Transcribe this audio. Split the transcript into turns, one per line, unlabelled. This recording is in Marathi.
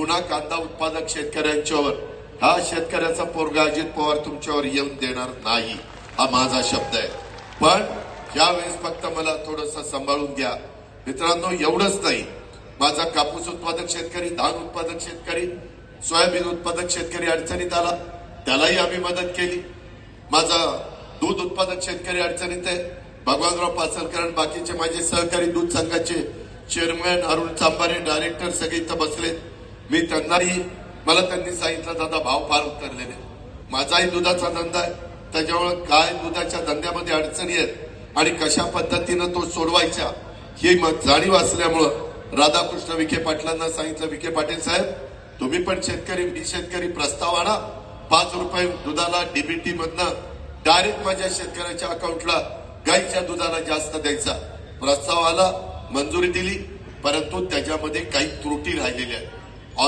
पुन्हा कांदा उत्पादक शेतकऱ्यांच्यावर. हा शेतकऱ्याचा पोरगा अजित पवार तुमच्यावर येऊन देणार नाही हा माझा शब्द आहे. पण यावेळेस फक्त मला थोडस सांभाळून घ्या. मित्रांनो एवढंच नाही. माझा कापूस उत्पादक शेतकरी धान उत्पादक शेतकरी सोयाबीन उत्पादक शेतकरी अडचणीत आला. त्यालाही आम्ही मदत केली. माझा दूध उत्पादक शेतकरी अडचणीत आहे. भगवानराव पाचलकर आणि बाकीचे माझे सहकारी दूध संघाचे चेअरमॅन अरुण चांबारे डायरेक्टर सगळे इथं बसलेत. मी त्यांनाही मला त्यांनी सांगितलं दादा भाव फार उतरलेले माझाही दुधाचा धंदा आहे. त्याच्यामुळे काय दुधाच्या धंद्यामध्ये अडचणी आहेत आणि कशा पद्धतीनं तो सोडवायचा ही जाणीव असल्यामुळं राधाकृष्ण विखे पाटलांना सांगितलं विखे पाटील साहेब तुम्ही पण शेतकरी मी शेतकरी प्रस्ताव आणा. पाच रुपये दुधाला डीबीटी मधनं डायरेक्ट माझ्या शेतकऱ्याच्या अकाउंटला गाईच्या दुधाला जास्त द्यायचा. प्रस्ताव आला मंजुरी दिली परंतु त्याच्यामध्ये काही त्रुटी राहिलेल्या आहेत.